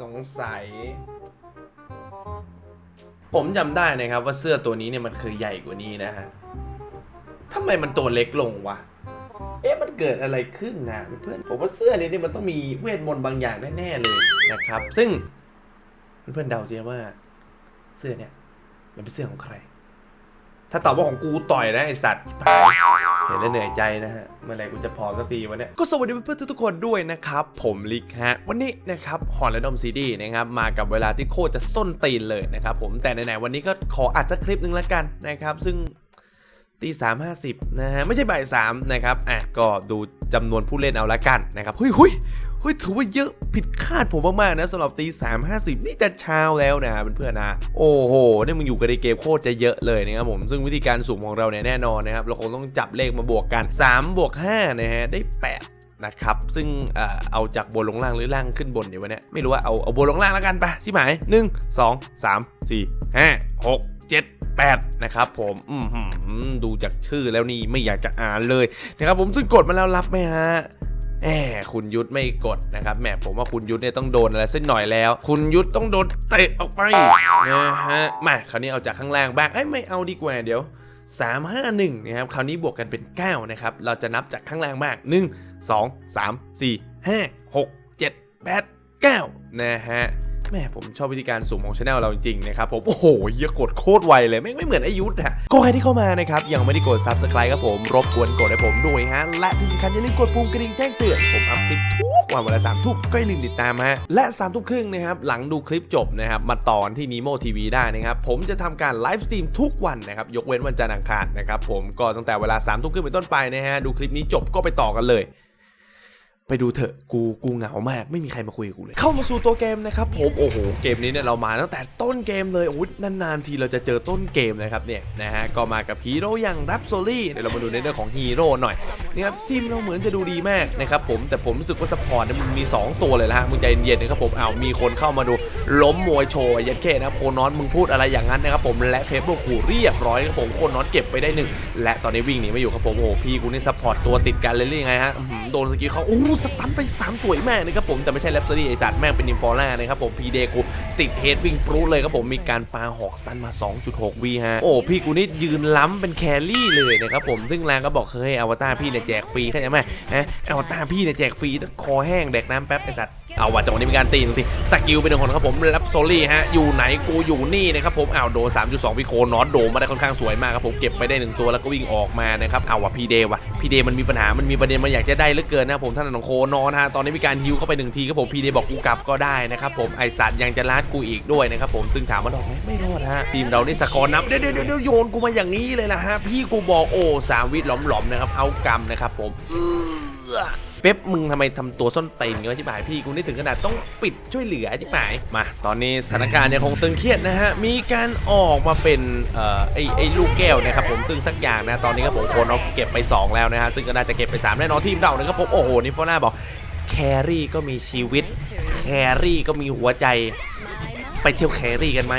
สงสัย ผมจำได้นะครับว่าเสื้อตัวนี้เนี่ยมันเคยใหญ่กว่านี้นะฮะทำไมมันตัวเล็กลงวะ เอ๊ะมันเกิดอะไรขึ้นนะเพื่อน ผมว่าเสื้อนี้เนี่ยมันต้องมีเวทมนต์บางอย่างแน่ๆเลยนะครับ ซึ่งเพื่อนเดาเสิว่า เสื้อเนี่ย มันเป็นเสื้อของใคร ถ้าตอบว่าของกูต่อยนะไอสัตว์ เห็นแล้วเหนื่อยใจนะฮะ เมื่อไหร่กูจะพอสักทีวันนี้ก็สวัสดีเพื่อนๆทุกคนด้วยนะครับ ผมลิกฮะ วันนี้นะครับฮอนและดอมซีดีนะครับ มากับเวลาที่โคตรจะส้นตีนเลยนะครับผมแต่ไหนๆวันนี้ก็ขออัดสักคลิปหนึ่งละกันนะครับ ซึ่ง ตีสามห้าสิบนะฮะไม่ใช่บ่ายสามนะครับอะก็ดูจำนวนผู้เล่นเอาละกันนะครับหุยหุยหุยถือว่าเยอะผิดคาดผมมากๆนะสำหรับตีสามห้าสิบนี่จะเช้าแล้วนะเพื่อนๆนะโอ้โหนี่มึงอยู่กันในเกมโคตรจะเยอะเลยนะครับผมซึ่งวิธีการสุ่มของเราเนี่ยแน่นอนนะครับเราคงต้องจับเลขมาบวกกัน3บวก5นะฮะได้ 8นะครับซึ่งเอ่อเอาจากบนลงล่างหรือล่างขึ้นบนเดี๋ยววันเนี้ยไม่รู้ว่าเอาเอาบนลงล่างแล้วกันไปที่หมาย 1 2 3 4 5 6 7 8นะครับผมอืมหืมดูจากชื่อแล้วนี่ไม่อยากจะอ่านเลยนะครับผมซึ่งกดมาแล้วรับไหมฮะแหมคุณยุทธไม่กดนะครับแหมผมว่าคุณยุทธเนี่ยต้องโดนอะไรสักหน่อยแล้ว คุณยุทธต้องโดนเตะออกไปนะฮะมาคราวนี้เอาจากข้างล่างบ้างเอ้ยไม่เอาดีกว่าเดี๋ยว 3 5 1นะครับคราวนี้บวกกันเป็น 9 นะครับ เราจะนับจากข้างล่างบ้าง1 2 3 4 5 6 7 8 9 นะฮะ แม่ผมชอบวิธีการสุ่มของช anel เราจริงๆนะครับผมโอ้โหเยอะกดโคตรไวเลยไม่ไม่เหมือนอายุทธอะก็ใครที่เข้ามานะครับยังไม่ได้กด subscribe ครับผมรบกวนกดให้ผมด้วยฮะและที่สำคัญอย่าลืมกดปุ่มกระดิ่งแจ้งเตือนผมอัพคลิปทุกวันเวลาสามทุ่มก็อย่าลืมติดตามฮะและสามทุ่มครึ่งนะครับหลังดูคลิปจบนะครับมาตอนที่ Nemo TV ได้นะครับผมจะทำการไลฟ์สตรีมทุกวันนะครับยกเว้นวันจันทร์อังคารนะครับผมก็ตั้งแต่เวลา3ามทุ่มครึ่งเป็นต้นไปนะฮะดูคลิปนี้จบก็ไปต่อกันเลย ไปดูเถอะกูกูเหงามากไม่มีใครมาคุยกับกูเลย เข้ามาสู่ตัวเกมนะครับผมโอ้โหเกมนี้เนี่ยเรามาตั้งแต่ต้นเกมเลยโอ้ยนานๆทีเราจะเจอต้นเกมนะครับเนี่ยนะฮะก็มากับฮีโร่อย่างรับโซลี่เดี๋ยวเรามาดูในเรื่องของฮีโร่หน่อยนี่ครับทีมเราเหมือนจะดูดีมากนะครับผมแต่ผมรู้สึกว่าสปอร์ตเนี่ยมันมี 2 ตัวเลยละฮะมึงใจเย็นๆนะครับผมอ้าวมีคนเข้ามาดู ล้มมวยโชว์ยันแค่นะโคนอนมึงพูดอะไรอย่างนั้นนะครับผมและเพปโลกูเรียบร้อยครับผมโคนอนเก็บไปได้หนึ่งและตอนนี้วิ่งหนีไม่อยู่ครับผมโอ้โหพี่กูนี่ซัพพอร์ตตัวติดกันเลยหรือยังไงฮะโดนสกิลเขาโอ้สตันไปสามสวยแมากนะครับผมแต่ไม่ใช่แลปซดี้ไอจัดแม่งเป็นนิมฟอร่านะครับผมพีเดกูติดเฮดวิ่งปรูเลยครับผมมีการปาหอกสตันมา 2.6วีฮะโอ้พี่กูนี่ยืนล้ำเป็นแครี่เลยนะครับผมซึ่งแรงก็บอกเคยอวตารพี่เนี่ยแจกฟรีเข้าใจไหมฮะอวตารพี่เนี่ยแจกฟรีต้องคอแห้งแดกน้ำแป๊บไอสัตว์เอาว่ะจังหวะนี้มีการตีนทีสกิลเป็นหนึ่งคนครับผมแลปโซลี่ฮะอยู่ไหนกูอยู่นี่นะครับผมอ้าวโด3.2วิโคนอตโดมาได้ค่อนข้างสวยมากครับผมเก็บไปได้หนึ่งตัวแล้วก็วิ่งออกมานะครับเอาว่ะพีเดว่ะพีเดมันมีปัญหามันมีประเด็นมันอยากจะได้เหลือเกินนะครับผมท่านของโคนอนฮะตอนนี้มีการฮิวเข้าไปหนึ่งทีครับผมพีเดบอกกูกลับก็ได้นะครับผมไอสัตว์ยังจะลาดกูอีกด้วยนะครับผมซึ่งถามว่าดอกไหมไม่รอดฮะทีมเรานี่สกอร์นับเดี๋ยวเดี๋ยวเดี๋ยวโยนกูมาอย่างนี้เลยนะฮะพี่กูบอกโอ้สามวิหลอมๆนะครับเอากำนะครับผมเออ เป๊ปมึงทำไมทำตัวส้นเต็นกันวะที่บ่ายพี่กูนี่ถึงขนาดต้องปิดช่วยเหลือที่บ่ายมา ตอนนี้สถานการณ์ยังคงตึงเครียดนะฮะมีการออกมาเป็นเอ่อไอไอลูกแก้วนะครับผมซึ่งสักอย่างนะตอนนี้ครับผมโคนเอาเก็บไป 2 แล้วนะฮะซึ่งก็น่าจะเก็บไป 3 แน่นอนทีมเรานะครับผมโอ้โหนี่ฟอน่าบอกแครี่ก็มีชีวิตแครี่ก็มีหัวใจ ไปเที่ยวแครี่กันไหม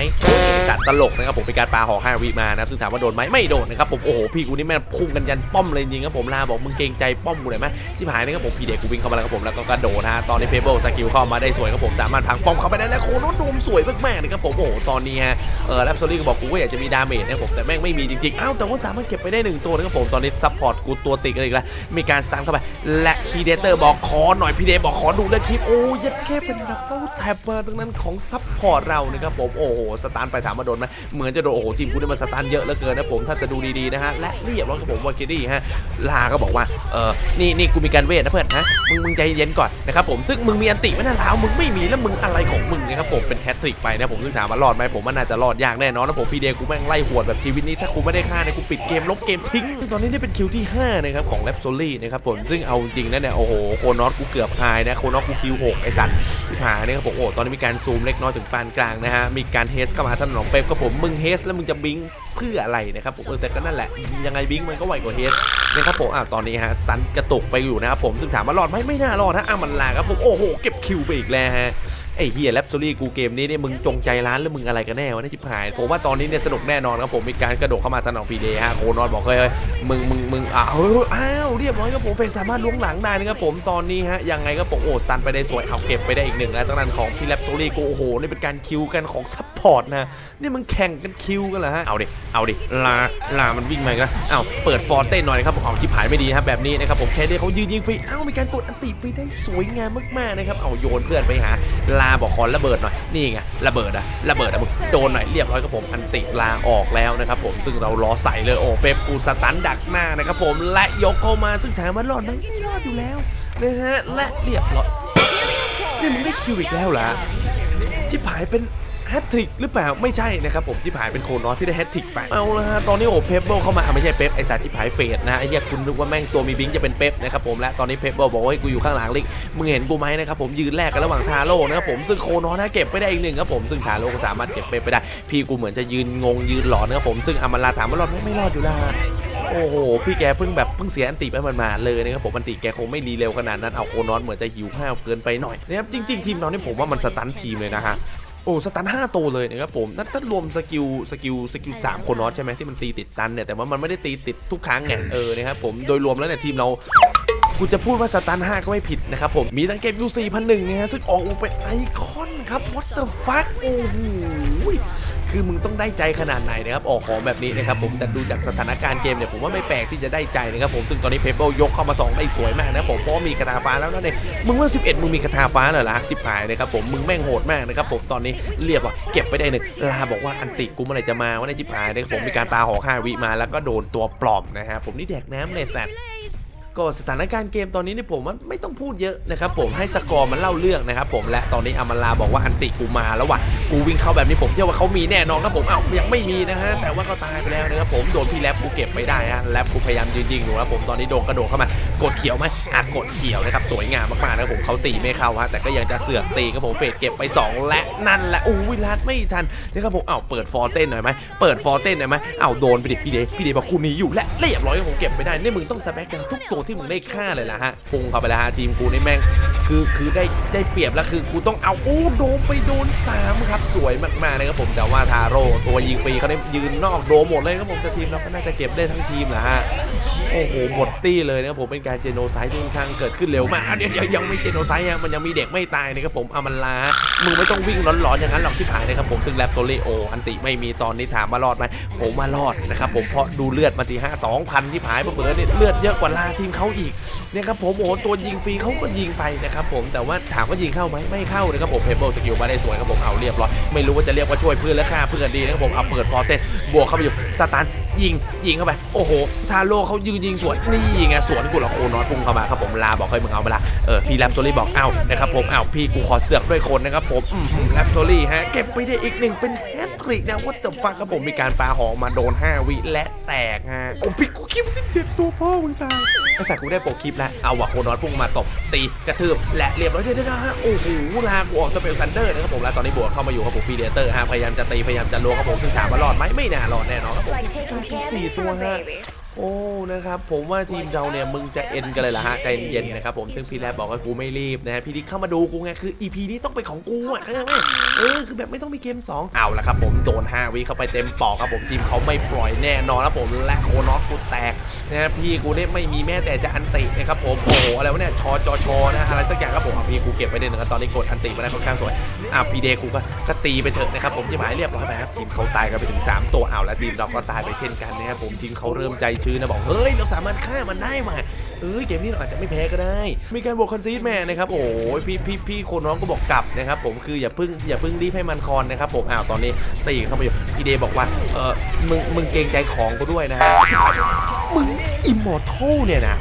จัดตลกนะครับผมเป็นการปาหอกห้าวิมานะซึ่งถามว่าโดนไหมไม่โดนนะครับผมโอ้โหพี่กูนี่แม่งพุ่งกันยันป้อมเลยจริงครับผมลาบอกมึงเกรงใจป้อมกูเลยไหมที่หายนะครับผมพี่เด็กกูวิ่งเข้ามาแล้วครับผมแล้วก็กระโดดฮะตอนนี้เพเบิลสกิลเข้ามาได้สวยครับผมสามารถพังป้อมเข้าไปได้แล้วโคโนโดมสวยมากๆนะครับผมโอ้โหตอนนี้ฮะเออแลปโซลี่ก็บอกกูก็อยากจะมีดาเมจนะครับผมแต่แม่งไม่มีจริงๆอ้าวแต่ว่าสามารถเก็บไปได้หนึ่งตัวนะครับผมตอนนี้ซัพพอร์ตกูตัวติดกันอีกแล้วมีการสตันเข้าไปและพีเดเตอร์บอกขอหน่อยพีเดบอกขอดูเลือดคลิปโอ้ยัดแค่เป็นดับเบิลแท็บมาตรงนั้นของซัพพอร์ตเรานะครับผมโอ้โหสตันไปถามมาโดนไหมเหมือนจะโดนโอ้โหทีมกูนี่มันสตันเยอะเหลือเกินนะผมถ้าจะดูดีๆนะฮะและเรียบร้อยกับผมวาเกดี้ฮะลาก็บอกว่าเออนี่นี่กูมีการเวทนะเพื่อนฮะมึงมึงใจเย็นก่อนนะครับผมซึ่งมึงมีอันติไม่น่าล้าวมึงไม่มีแล้วมึงอะไรของมึงนะครับผมเป็นแฮตทริกไปนะผมซึ่งถามว่ารอดไหมผมว่าน่าจะรอดยากแน่นอนนะผมพีเดกูแม่งไล่หวดแบบชีวิตนี้ถ้ากูไม่ได้ฆ่าเนี่ยกูปิดเกมลบเกมทิ้งซึ่งตอนนี้นี่เป็นคิวที่ห้านะครับของแลปโซลี่นะครับผมซึ่งเอาจริงนะเนี่ยโอ้โหโคนอสกูเกือบหายนะโคนอสกูคิวหกไอ้สัตว์ที่หายนะครับผมโอ้ตอนนี้มีการซูมเล็กน้อยถึงปานกลางนะฮะ มีการเฮสเข้ามาท่านหนองเป๊ปก็ผมมึงเฮสแล้วมึงจะบิงเพื่ออะไรนะครับผมเออแต่ก็นั่นแหละ ยังไงบิงมันก็ไหวกว่าเฮสนะครับผมอ่าตอนนี้ฮะสตันกระตุกไปอยู่นะครับผมซึ่งถามว่ารอดไหมไม่น่ารอดฮะอะมันลาครับผมโอ้โหเก็บคิวไปอีกแล้วฮะ ไอ้เฮียแลปโซลี่กูเกมนี้เนี่ยมึงจงใจร้านหรือมึงอะไรกันแน่วะเนี่ยชิบหายผมว่าตอนนี้เนี่ยสนุกแน่นอนครับผมมีการกระโดดเข้ามาทางของพีเดย์ฮะโคนอนบอกเฮ้ยมึงมึงมึงอ้าวเฮ้ยเฮ้ยอ้าวเรียบร้อยครับผมเฟซสามารถล้วงหลังได้นะครับผมตอนนี้ฮะยังไงก็ผมโอ้สตันไปได้สวยเอาเก็บไปได้อีกหนึ่งแล้วตั้งนั้นของพี่แลปโซลี่กูโอ้โหนี่เป็นการคิวกันของซัพพอร์ตนะนี่มันแข่งกันคิวกันเหรอฮะเอาดิเอาดิลาลามันวิ่งมาอีกแล้วอ้าวเปิดฟอร์เต้นหน่อยนะครับเอาชิบหายไม่ดีครับแบบนี้นะครับผมแค่เดียวเขายืนยิงฟรีอ้าวมีการกดอันติไปได้สวยงามมากๆนะครับเอาโยนเพื่อนไปหาลาบอกขอระเบิดหน่อยนี่ไงระเบิดอะระเบิดอะมึงโดนหน่อยเรียบร้อยครับผมอันติลาออกแล้วนะครับผมซึ่งเรารอใส่เลยโอ้เป๊ปกูสตันดักหน้านะครับผมและยกเข้ามาซึ่งถามว่ารอดไหมไม่รอดอยู่แล้วนะฮะและเรียบร้อยนี่มึงได้คิวอีกแล้วเหรอชิบหายเป็น แฮตทริกหรือเปล่าไม่ใช่นะครับผมชิบหายเป็นโคนอสที่ได้แฮตทริกไปเอาละฮะตอนนี้โอ้เปปเบิลเข้ามาอะไม่ใช่เป๊ปไอ้สารชิบหายเฟดนะไอ้เหี้ยคุณนึกว่าแม่งตัวมีบิงจะเป็นเป๊ปนะครับผมและตอนนี้เปปเบิลบอกว่าให้กูอยู่ข้างหลังลิกมึงเห็นกูไหมนะครับผมยืนแลกกันระหว่างทาโร่นะครับผมซึ่งโคนอสนะเก็บไปได้อีกหนึ่งครับผมซึ่งทาโร่ก็สามารถเก็บเป๊ปไปได้ พี่กูเหมือนจะยืนงงยืนหลอนนะครับผมซึ่งอมาลาถามว่ารอดไหมไม่รอดอยู่ล้วโอ้โหพี่แกเพิ่งแบบเพิ่งเสียอันติไปมันมาๆเลยนะครับผมอันติแกคงไม่รีเร็วขนาดนั้นเอาโคนอสเหมือนจะหิวข้าวเกินไปหน่อยนะครับจริง ๆ ทีมเราเนี่ยผมว่ามันสตันทีมเลยนะฮะ โอ้สตันห้าตัวเลยนะครับผมนั่นถ้ารวมสกิลสกิลสกิลสามคนนอตใช่ไหมที่มันตีติดตันเนี่ยแต่ว่ามันไม่ได้ตีติดทุกครั้งไงเออนะครับผมโดยรวมแล้วเนี่ยทีมเรากูจะพูดว่าสตัน5ก็ไม่ผิดนะครับผมมีทั้งเกมยูซีพันหนึ่งนะฮะซึ่งออกมาเป็นไอคอนครับ what the fuck โอ้โห คือมึงต้องได้ใจขนาดไหนนะครับออกของแบบนี้นะครับผมแต่ดูจากสถานการณ์เกมเนี่ยผมว่าไม่แปลกที่จะได้ใจนะครับผมซึ่งตอนนี้เพเปิลยกเข้ามาสองได้สวยมากนะผมเพราะมีกระทาฟ้าแล้วนั่นเองมึงว่า11 มึงมีกระทาฟ้าเหรอล่ะจิบหายนะครับผมมึงแม่งโหดมากนะครับผมตอนนี้เรียบอะเก็บไปได้หนึ่งลาบอกว่าอันติกูเมื่อไหร่จะมาว่าในจิบหายนะครับผมมีการปาหอกห้าวิมาแล้วก็โดนตัวปลอมนะฮะผมนี่แดกน้ำเลยสัตว์ ก็สถานการณ์เกมตอนนี้เนี่ยผมว่าไม่ต้องพูดเยอะนะครับผมให้สกอร์มันเล่าเรื่องนะครับผมและตอนนี้อามาลาบอกว่าอันติกูมาแล้วว่ะกูวิ่งเข้าแบบนี้ผมเชื่อว่าเขามีแน่นอนครับผมเอ้ายังไม่มีนะฮะแต่ว่าก็ตายไปแล้วนะครับผมโดนพี่แรปกูเก็บไม่ได้ฮะแรปกูพยายามยิงยิงๆอยู่ครับผมตอนนี้โดนกระโดดเข้ามากดเขียวไหมอะกดเขียวนะครับสวยงามมากๆนะครับผมเขาตีไม่เข้าฮะแต่ก็ยังจะเสือกตีครับผมเฟดเก็บไปสองและนั่นแหละอู้วิลาดไม่ทันนะครับผมเอ้าเปิดฟอร์เต้นหน่อยไหมเปิดฟอร์เต้นหน่อยไหมเอ้าโดนไปดิพี่เดพี่เดบอกกูหนีอยู่และเรียบร้อยผมเก็บไม่ได้นี่มึงต้องสแปกกันทุกตัวที่มึงได้ฆ่าเลยล่ะฮะพุงเข้าไปแล้วฮะทีมกูนี่แม่งคือคือได้ได้เปรียบแล้วคือกูต้องเอาโอ้โดมไปโดนสามครับสวยมากๆนะครับผมแต่ว่าทาโร่ตัวยิงฟรีเขาได้ยืนนอกโดมหมดเลยครับผมแต่ทีมเราก็น่าจะเก็บได้ทั้งทีมแหละฮะ โอ้โหหมดตี้เลยนะครับผมเป็นการเจโนไซด์ที่ค่อนข้างเกิดขึ้นเร็วมากอะเดี๋ยวยังไม่เจโนไซด์ฮะมันยังมีเด็กไม่ตายนะครับผมอามันลามึงไม่ต้องวิ่งร้อนๆอย่างนั้นหรอกที่ผ่านนะครับผมซึ่งแรปโตเลโออันติไม่มีตอนนี้ถามว่ารอดไหมผมว่ารอดนะครับผมเพราะดูเลือดมาทีห้าสองพันที่ผายเปิดเนี่ยเลือดเยอะกว่าลาทีมเขาอีกนี่ยครับผมโอ้โหตัวยิงฟรีเขาก็ยิงไปนะครับผมแต่ว่าถามว่ายิงเข้าไหมไม่เข้านะครับผมเพเบิลสกิลมาได้สวยครับผมเอาเรียบร้อยไม่รู้ว่าจะเรียกว่าช่วยเพื่อนและฆ่าเพื่อนดีนะครับผมเอาเปิดฟอร์เตนบวกเข้าไปอยู่สตันยิงยิงเข้าไป โอ้โหทาโร่เขายืนยิงสวนนี่ไงสวนกูละโคนอตพุ่งเข้ามาครับผมลาบอกให้มึงเอาไปละเออพี่แรมโซลี่บอกเอ้านะครับผมเอ้าพี่กูขอเสือกด้วยคนนะครับผมแรมโซลี่ฮะเก็บไปได้อีกหนึ่งเป็นแฮตทริกนะว่าจะฟังครับผมมีการปาหอกมาโดน 5 วิและแตกฮะโอ้พี่กูคิดว่าเจ็บตัวพ่อมึงตายไอ้สัตว์กูได้โปรคลิปแล้วเอาว่ะโคนอสพุ่งมาตบตีกระทืบและเรียบร้อยเด้อฮะโอ้โหลากูออกสเปลซันเดอร์นะครับผมแล้วตอนนี้บวกเข้ามาอยู่ครับผมพีเดเตอร์ฮะพยายามจะตีพยายามจะลวงครับผมซึ่งถามว่ารอดไหมไม่น่ารอดแน่นอนครับผม Like taking care of สี่ your ตัว first ฮะ baby. โอ้นะครับผมว่าทีมเราเนี่ยมึงจะเอ็นกันเลยล่ะฮะใจเย็นๆนะครับผมซึ่งพี่แรบบอกว่ากูไม่รีบนะฮะพี่ดิ๊กเข้ามาดูกูไงคือ EP นี้ต้องเป็นของกูอะเข้าใจไหมเออคือแบบไม่ต้องมีเกม 2 เอาละครับผมโดน5วิเข้าไปเต็มปอกครับผมทีมเขาไม่ปล่อยแน่นอนครับผมและโคนอสกูแตกนะฮะพี่กูเนี่ยไม่มีแม้แต่จะอันตินะครับผมโอ้โหอะไรวะเนี่ยชอจอชอนะฮะอะไรสักอย่างครับผมเอาพี่กูเก็บไปได้หนึ่งครับตอนนี้กดอันติมาได้ค่อนข้างสวยอะพีเดกูก็ก็ตีไปเถอะนะครับผมที่หมายเรียบร้อยไปครับทีมเขาตายกันไปถึง 3 ตัวเอาแล้วทีมเราก็ตายไปเช่นกันนะครับผมทีมเขาเริ่มใจชื่อนะบอกเฮ้ยเราสามารถฆ่ามันได้มาเอ้ยเกมนี้เราอาจจะไม่แพ้ก็ได้ มีการบวกคอนซีดแม่นะครับโอ้ยพี่พี่พี่คนน้องก็บอกกลับนะครับผมคืออย่าเพิ่งอย่าเพิ่งรีบให้มันคอนนะครับผมอ้าวตอนนี้ตีเข้ามาอยู่พีเดย์บอกว่าเออมึงมึงเกรงใจของกูด้วยนะฮะมึงอิมมอร์ทัลเนี่ยนะ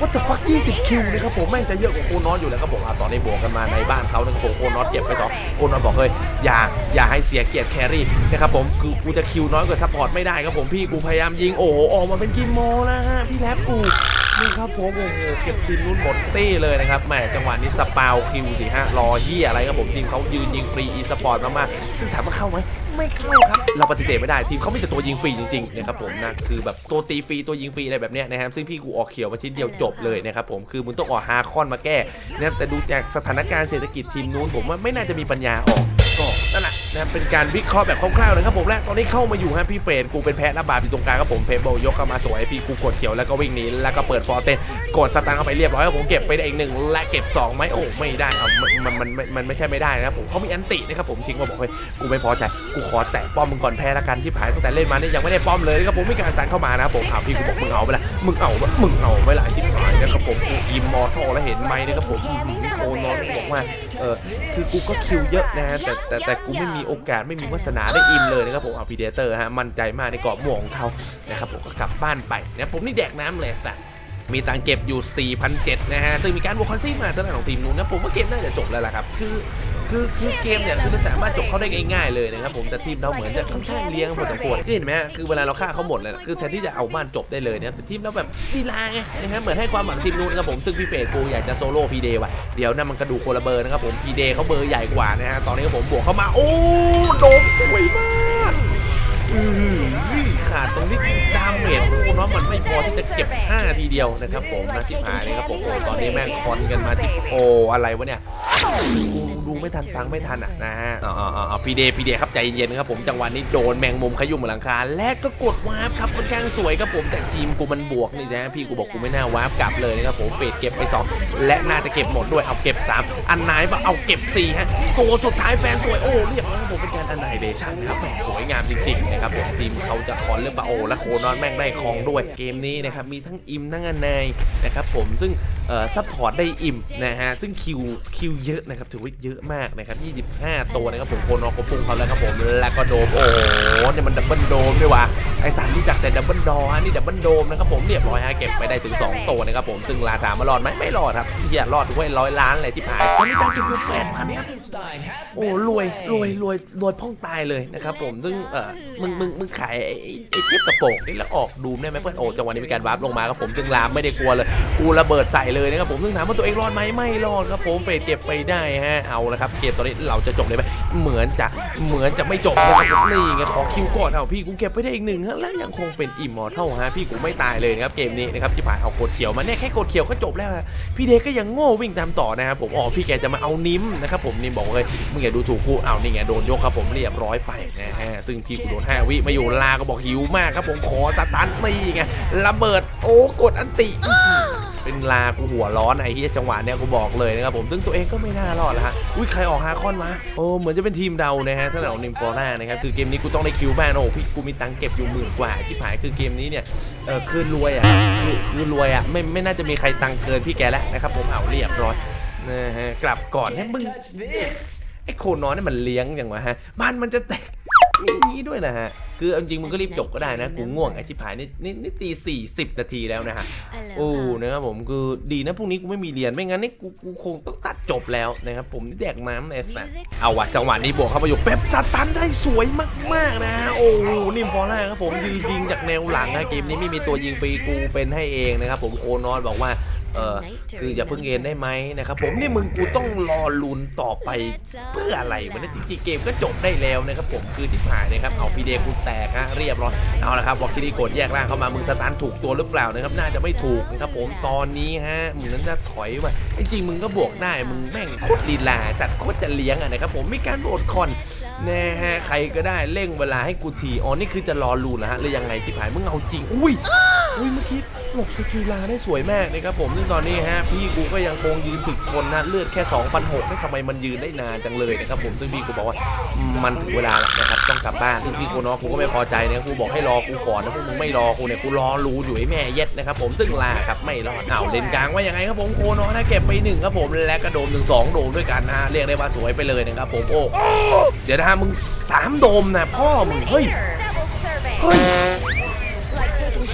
วัตถุฟัก20 คิวนะครับผมแม่งจะเยอะกว่าโคนอสอยู่แล้วครับผมอะตอนนี้บวกกันมาในบ้านเขานะครับผมโคนอสเก็บไปต่อโคนอสบอกเฮ้ยอย่าอย่าให้เสียเกียรติแครี่นะครับผมคือกูจะคิวน้อยกว่าซัพพอร์ตไม่ได้ครับผมพี่กูพยายามยิงโอ้โหออกมาเป็นกิมโมแล้วฮะพี่แรปกูนี่ครับผมโอ้โหเก็บทีมนู้นหมดตี้เลยนะครับแหมจังหวะนี้สปาวคิวสิฮะรอเยี่ยอะไรครับผมทีมเขายืนยิงฟรีอีสปอร์ตมากๆซึ่งถามว่าเข้าไหม ไม่เข้าครับ เราปฏิเสธไม่ได้ทีมเขาไม่แต่ตัวยิงฟรีจริงๆนะครับผมนะคือแบบตัวตีฟรีตัวยิงฟรีอะไรแบบเนี้ยนะครับซึ่งพี่กูออกเขียวมาชิ้นเดียวจบเลยนะครับผมคือมึงต้องออกฮาคอนมาแก้นะครับแต่ดูจากสถานการณ์เศรษฐกิจทีมนู้นผมว่าไม่น่าจะมีปัญญาออกก็นั่นแหละนะเป็นการวิเคราะห์แบบคร่าวๆนะครับผมและตอนนี้เข้ามาอยู่ฮะพี่เฟรนกูเป็นแพ้ระบาดอยู่ตรงกลางครับผมเพเบิลยกเข้ามาสวยพี่กูกดเขียวแล้วก็วิ่งหนีแล้วก็เปิดฟอร์เตน กดสตาร์เข้าไปเรียบร้อยครับผมเก็บไปได้อีกหนึ่งและเก็บสองไหมโอ้ไม่ได้เอามันมันมันมันไม่ใช่ไม่ได้นะครับผมเขามีอันตินะครับผมทิ้งมาบอกเฮ้ยกูไม่พอใจกูขอแตะป้อมมึงก่อนแพ้ละกันที่ผ่ายตั้งแต่เล่นมาเนี่ยยังไม่ได้ป้อมเลยนะครับผมมีการสั่งเข้ามานะครับผมเอาพี่กูบอกมึงเอาไปละมึงเอาปมึงเอาไปละที่ผายนะครับผมกูอิมมอร์ทัลแล้วเห็นไหมนะครับผมอื้อหือโคนอนบอกว่าเออคือกูก็คิวเยอะนะฮะแต่แต่แต่กูไม่มีโอกาสไม่มีวาสนาได้อิมเลยนะครับผมเอาพีเดเตอร์ฮะมั่นใจมากในกรอบหมวกของเขานะครับผมก็กลับบ้านไปนะผมนี่แดกน้ำเลยสัตว์ มีตังเก็บอยู่4,007นะฮะ ซึ่งมีการบวกคอนซี่มาทางด้านของทีมนู้นนะ ผมว่าเกมน่าจะจบแล้วล่ะครับ คือ คือคือเกมเนี่ยคือมันสามารถจบเขาได้ง่ายๆเลยนะครับผมแต่ทีมเราเหมือนจะค่อนข้างเลี้ยงพอสมควรคือเห็นไหมฮะคือเวลาเราฆ่าเขาหมดเลยนะคือแทนที่จะเอาบ้านจบได้เลยนะครับแต่ทีมเราแบบลีลาไงนะฮะเหมือนให้ความหวังทีมนู้นครับผมซึ่งพี่เฟรดกูอยากจะโซโล่พีเดย์ว่ะเดี๋ยวนั่นมันกระดูกคนละเบอร์นะครับผมพีเดย์เขาเบอร์ใหญ่กว่านะฮะตอนนี้ผมบวกเข้ามาโอ้โดมสวยมาก อือขาดตรงที่ดามเมจโอ้น้อมันไม่พอที่จะเก็บ 5 ทีเดียวนะครับผมนะที่หายเลยครับผมโอ้ตอนนี้แม่งคอนกันมาที่โออะไรวะเนี่ย ดูดูไม่ทันฟังไม่ทันอะนะฮะอ๋ออ๋อพีเดพีเดครับใจเย็นครับผมจังหวะนี้โดนแมงมุมขยุ่มหลังคาและก็กดวาร์ปครับค่อนข้างสวยครับผมแต่ทีมกูมันบวกนี่นะพี่กูบอกกูไม่น่าวาร์ปกลับเลยนะครับผมเฟดเก็บไป 2 และน่าจะเก็บหมดด้วยเอาเก็บ 3 อันไหนปะเอาเก็บ4ฮะตัวสุดท้ายแฟนสวยโอ้เรียบร้อยครับผมเป็นการอันไหนเดชันครับแหมสวยงามจริงๆนะครับผมทีมเขาจะคอนเรื่องปะโอและโคนอนแม่งได้คองด้วยเกมนี้นะครับมีทั้งอิมทั้งอันไหนนะครับผมซึ่ง ซัพพอร์ตได้อิ่มนะฮะ ซึ่งคิวคิวเยอะนะครับ ถือว่าเยอะมากนะครับ 25 ตัวนะครับผมโคนอนเขาพุ่งเขาแล้วครับผม แล้วก็โดม โอ้โหเนี่ยมันดับเบิลโดมด้วยว่ะ ไอสารรู้จักแต่ดับเบิลดอฮะนี่ดับเบิลโดมนะครับผมเรียบร้อยฮะเก็บไปได้ถึง 2 ตัวนะครับผม ซึ่งลาถามมารอดไหมไม่รอดครับเฮียรอดด้วยร้อยล้านเลยที่ผ่านตอนนี้ตังค์เก็บอยู่แปดพันครับโอ้รวยรวยรวยรวยพ่องตายเลยนะครับผม ซึ่งเออมึงมึงมึงขายไอ้ไอ้ไอ้เทปกระโปรงนี่แล้วออกดูมได้ไหมเพื่อนโอ้จังหวะนี้มีการวาร์ปลงมาครับผม ซึ่งลามไม่ได้กลัวเลย กูระเบิดใส่เลยเลยนะครับผมซึ่งถามว่าตัวเองรอดไหมไม่รอดครับผมเฟดเก็บไปได้ฮะเอาละครับเกมตอนนี้เราจะจบเลยไหมเหมือนจะเหมือนจะไม่จบนะครับนี่ไงขอคิวก่อนเอาพี่กูเก็บไปได้อีกหนึ่งฮะและยังคงเป็นอิมมอร์เทลฮะพี่กูไม่ตายเลยนะครับเกมนี้นะครับที่ผ่านเอากดเขียวมาเนี่ยแค่กดเขียวก็จบแล้วฮะพี่เด็กก็ยังโง่วิ่งตามต่อนะครับผมอ๋อพี่แกจะมาเอานิ้มนะครับผมนิมบอกเฮ้ยมึงอย่าดูถูกกูเอานี่ไงโดนยกครับผมเรียบร้อยไปนะฮะซึ่งพี่กูโดน5วิมาอยู่ลาก็บอกหิวมากครับผมขอสตันตีไงระเบิดโอ้กดอันติ เป็นลากูหัวร้อนไอ้ที่จังหวะเนี้ยกูบอกเลยนะครับผมซึ่งตัวเองก็ไม่น่ารอดล้วฮะอุ้ยใครออกฮาคอนมาโอ้เหมือนจะเป็นทีมเดานะฮะถ้าเรานิมฟอร่านะครับคือเกมนี้กูต้องได้คิวบ้างโอ้พี่กูมีตังค์เก็บอยู่หมื่นกว่าที่ผายคือเกมนี้เนี่ยเออคือรวยอะคือคือรวยอะไม่ไม่น่าจะมีใครตังค์เกินพี่แกแล้วนะครับผมเอาเรียบร้อยนะฮะกลับก่อนให้มึงไอ้โคนอนนี่มันเลี้ยงอย่างวะฮะบ้านมันจะแตก มีอย่างนี้ด้วยนะฮะ คือเอาจริงมึงก็รีบจบก็ได้นะ กูง่วงไอ้ชิบหายนี่นี่นี่ตีสี่สิบนาทีแล้วนะฮะ โอ้ นะครับผมคือดีนะพรุ่งนี้กูไม่มีเรียน ไม่งั้นนี่กูกูคงต้องตัดจบแล้วนะครับผมนี่แดกน้ำในสัตว์เอาวะจังหวะนี้บวกเข้ามาอยู่เป๊ปสตันได้สวยมากๆนะฮะ โอ้โหนิ่มพอแรกครับผมยืนยิงจากแนวหลังนะเกมนี้ไม่มีตัวยิงฟรีกูเป็นให้เองนะครับผมโอนอนบอกว่า เออคืออย่าเพิ่งเอ็นได้ไหมนะครับผมนี่มึงกูต้องรอลุ้นต่อไปเพื่ออะไรมันจริงๆเกมก็จบได้แล้วนะครับผมคือที่ผ่านนะครับเอาพีเดกูแตกฮะเรียบร้อยเอาละครับบอกที่นี่กดแยกร่างเข้ามามึงสตาร์ทถูกตัวหรือเปล่านะครับน่าจะไม่ถูกนะครับผมตอนนี้ฮะมึงนั้นจะถอยมาจริงๆมึงก็บวกได้มึงแม่งโคตรลีลาจัดโคตรจะเลี้ยงอะนะครับผมมีการโหวตคอนนะฮะใครก็ได้เร่งเวลาให้กูทีอ๋อนี่คือจะรอลูนนะฮะหรือยังไงที่ผ่านมึงเอาจริงอุ้ยอุ้ยเมื่อกี้ หลบสกิลาได้สวยมากนะครับผมซึ่งตอนนี้ฮะพี่กูก็ยังคงยืนถึกทนนะเลือดแค่2,006ไม่ทำไมมันยืนได้นานจังเลยนะครับผมซึ่งพี่กูบอกว่ามันถึงเวลาแล้วนะครับต้องกลับบ้านซึ่งพี่กูเนาะกูก็ไม่พอใจนะกูบอกให้รอกูก่อนนะพวกมึงไม่รอกูเนี่ยกูรอรู้อยู่ไอ้แม่เย็ดนะครับผมซึ่งลาครับไม่รอดอ้าวเลนกลางว่ายังไงครับผมโคโนนะเก็บไปหนึ่งครับผมและกระโดมถึงสองโดมด้วยกันนะฮะเรียกได้ว่าสวยไปเลยนะครับผมโอ้เดี๋ยวนะฮะมึงสามโดมนะพ่อมึงเฮ้ยเฮ้ย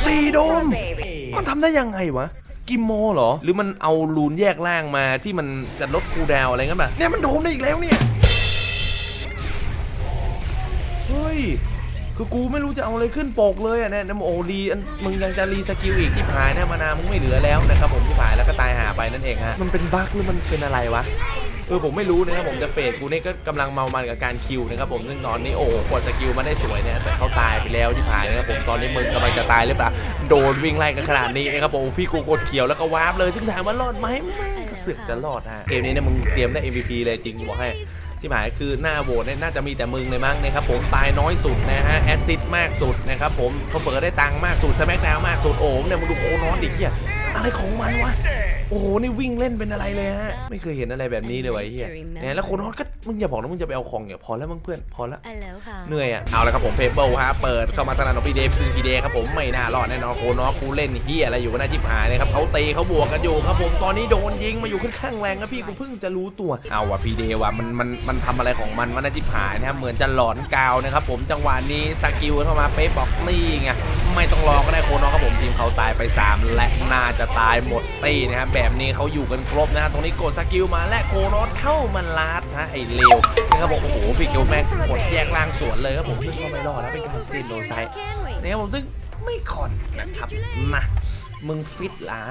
สี่โดม มันทำได้ยังไงวะกิมโมเหรอ หรือมันเอาลูนแยกล่างมาที่มันจะลดคูลดาวน์อะไรเงี้ยแบบเนี่ยมันโดมได้อีกแล้วเนี่ยเฮ้ยคือกูไม่รู้จะเอาอะไรขึ้นปกเลยอะเนี่ยนะโอ้รีอันมึงยังจะรีสกิลอีกที่ผายนะมานามึงไม่เหลือแล้วนะครับผมที่ผายแล้วก็ตายหาไปนั่นเองฮะมันเป็นบั๊กหรือมันเป็นอะไรวะ เออผมไม่รู้นะครับผมจะเฟดกูนี่ก็กำลังเมามันกับการคิวนะครับผมซึ่งตอนนี้โอ้กดสกิลมาได้สวยเนี่ยแต่เขาตายไปแล้วที่ผ่ายนะครับผมตอนนี้มึงกำลังจะตายหรือเปล่าโดนวิ่งไล่กันขนาดนี้นะครับผมพี่กูกดเขียวแล้วก็วาร์ปเลยซึ่งถามว่ารอดไหมไม่ก็เสือกจะรอดฮะเกมนี้เนี่ยมึงเตรียมได้ MVP เลยจริงบอกให้ที่หมายคือหน้าโหวตเนี่ยน่าจะมีแต่มึงเลยมั้งนะครับผมตายน้อยสุดนะฮะแอซิดมากสุดนะครับผมเขาเปิดได้ตังค์มากสุดสแมกดาวมากสุดโอ้โหเนี่ยมึงดูโคนอนดิเฮีย อะไรของมันวะ โอ้โห นี่วิ่งเล่นเป็นอะไรเลยฮะ ไม่เคยเห็นอะไรแบบนี้เลยวะไอ้เฮียเนี่ยแล้วโคนอนก็มึงอย่าบอกนะมึงจะไปเอาของเนี่ยพอแล้วมึงเพื่อนพอแล้ว Aloha. เหนื่อยอะ เอาละครับผมเพเบิลฮะ เปิดเข้ามาตลาดของพีเดย์คือพีเดย์ครับผมไม่น่ารอดแน่นอนโคนอกูเล่นเฮียอะไรอยู่ก็น่าจิบหายนะครับเขาตีเขาบวกกันอยู่ครับผม ตอนนี้โดนยิงมาอยู่ค่อนข้างแรงครับพี่กูเพิ่งจะรู้ตัว เอาว่ะพีเดย์ว่ะมันมันมันทำอะไรของมันวะน่าจิบหายนะครับเหมือนจะหลอนกาวนะครับผมจังหวะนี้สกิลเข้ามาเป๊ะบอกนี่ไง ไม่ต้องรอก็ได้โคนอครับผมทีมเขาตายไป 3 และน่าจะตายหมดตีนะครับแบบนี้เขาอยู่กันครบนะฮะตรงนี้กดสกิลมาและโคนอเข้ามาลาดนะไอ้เลวนะครับผมโอ้โหพี่เกลแม่งกดแยกล่างสวนเลยครับผมซึ่งก็ไม่รอดแล้วเป็นการจีนโดนไซนะครับผมซึ่งไม่คอนนะครับนะ มึงฟิตละ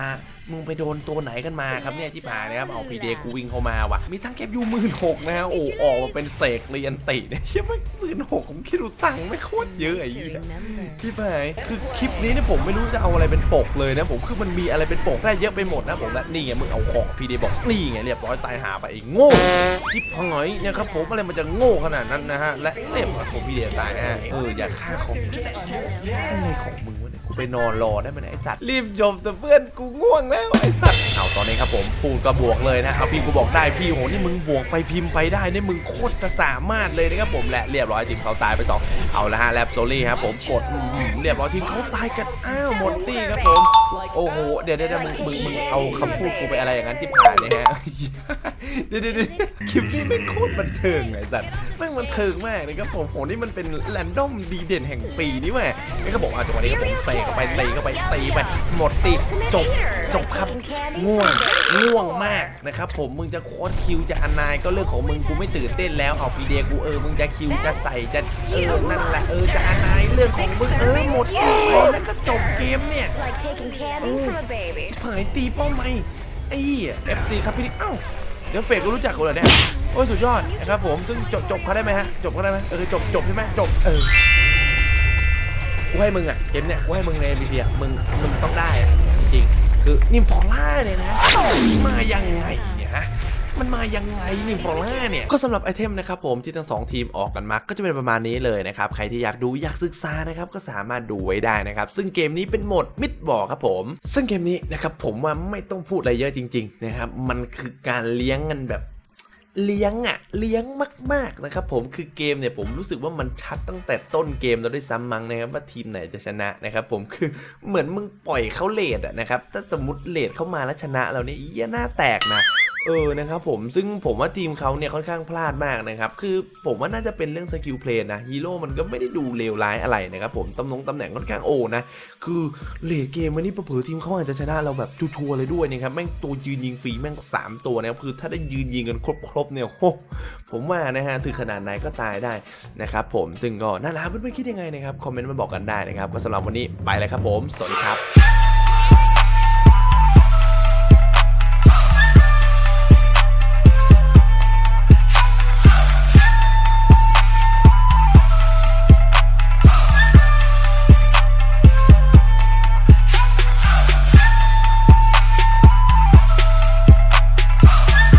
มึงไปโดนตัวไหนกันมาครับเนี่ยที่ผ่านนะครับเอาพีเดกูวิ่งเข้ามาว่ะมีทั้งแคปยูหมื่นหกนะฮะโอ้ออกมาเป็นเสกเรียนติเนี่ยเชื่อไหมหมื่นหกผมคิดดูตังค์ไม่โคตรเยอะไอ้ To เหี้ย remember. ที่ผายคือคลิปนี้เนี่ยผมไม่รู้จะเอาอะไรเป็นปกเลยนะผมคือมันมีอะไรเป็นปกได้เยอะไปหมดนะผมและนี่ไงมึงเอาของพีเดบอกนี่ไงเรียบร้อยตายหาไปไอ้โง่จิบหอยเนี่ยครับผมอะไรมันจะโง่ขนาดนั้นนะฮะและเรียบร้อยผมพีเดตายนะฮะเอออย่าฆ่าของอะไรของมึงวะเนี่ยกู ไปนอนรอได้ไหมนะไอ้สัตว์รีบจบแต่เพื่อนกูง่วงแล้วไอ้สัตว์ ตอนนี้ครับผมพูดก็บวกเลยนะเอาพี่กูบอกได้พี่โหนี่มึงบวกไปพิมพ์ไปได้นี่มึงโคตรจะสามารถเลยนะครับผมและเรียบร้อยทีมเขาตายไปสองเอาละฮะแลบโซลี่ครับผมกดเรียบร้อยทีมเขาตายกันอ้าวหมดตี้ครับผมโอ้โหเดี๋ยวเดี๋ยวเดี๋ยวมึงมึงมึงเอาคำพูดกูไปอะไรอย่างนั้นที่ผ่านเลยฮะเดี๋ยวเดี๋ยวคลิปนี้ไม่โคตรบันเทิงไอ้สัตว์แม่งบันเทิงมากเลยครับผมโหนี่มันเป็นแรนดอมดีเด่นแห่งปีนี่แหละนี่ก็บอกอะจังหวะนี้ก็ผมเซเข้าไปตีเข้าไปตีไปหมดตีจบจบครับง่วงง่วงมากนะครับผมมึงจะโค้ดคิวจะอนายก็เรื่องของมึงกูไม่ตื่นเต้นแล้วเอาพีเดียกูเออมึงจะคิวจะใส่จะเออนั่นแหละเออจะอนายเรื่องของมึงเออหมดตีไปแล้วก็จบเกมเนี่ย Like taking candy from a baby. ผายตีป้อมไหมไอ้เอฟซีครับพี่นิเอ้าเดี๋ยวเฟกก็รู้จักกูเหรอเนี่ยโอ้ยสุดยอดนะครับผมซึ่งจบจบเขาได้ไหมฮะจบเขาได้ไหมเออจบจบใช่ไหมจบเออกูให้มึงอะเกมเนี่ยกูให้มึงในบีเดียมึงมึงต้องได้อะจริง คือนิมฟอร่าเนี่ยนะมายังไงเนี่ยฮะมันมายังไงนิมฟอร่าเนี่ย ก็สำหรับไอเทมนะครับผมที่ทั้งสองทีมออกกันมาก็จะเป็นประมาณนี้เลยนะครับ ใครที่อยากดูอยากศึกษานะครับ ก็สามารถดูไว้ได้นะครับ ซึ่งเกมนี้เป็นโหมดมิดบอกครับผม ซึ่งเกมนี้นะครับผมว่าไม่ต้องพูดอะไรเยอะจริง ๆ นะครับ มันคือการเลี้ยงกันแบบ เลี้ยงอะเลี้ยงมาก ๆ นะครับผมคือเกมเนี่ยผมรู้สึกว่ามันชัดตั้งแต่ต้นเกมเราได้ซ้ำมั้งนะครับว่าทีมไหนจะชนะนะครับผมคือเหมือนมึงปล่อยเขาเลดอะนะครับถ้าสมมติเลดเข้ามาแล้วชนะเราเนี่ยเยี่ยหน้าแตกนะ เออนะครับผมซึ่งผมว่าทีมเขาเนี่ยค่อนข้างพลาดมากนะครับ คือผมว่าน่าจะเป็นเรื่องสกิลเพลย์นะฮีโร่มันก็ไม่ได้ดูเลวร้ายอะไรนะครับผมตำแหน่งตำแหน่งค่อนข้างโอนะ คือเลดเกมวันนี้เผื่อทีมเขาอาจจะชนะเราแบบชัวร์เลยด้วยนะครับแม่งตัวยืนยิงฟรีแม่ง 3 ตัวนะครับคือถ้าได้ยืนยิงกันครบๆเนี่ยโหผมว่านะฮะถึงขนาดไหนก็ตายได้นะครับผมซึ่งก็น่ารักเพื่อนๆคิดยังไงนะครับคอมเมนต์มาบอกกันได้นะครับก็สำหรับวันนี้ไปเลยครับผมสวัสดีครับ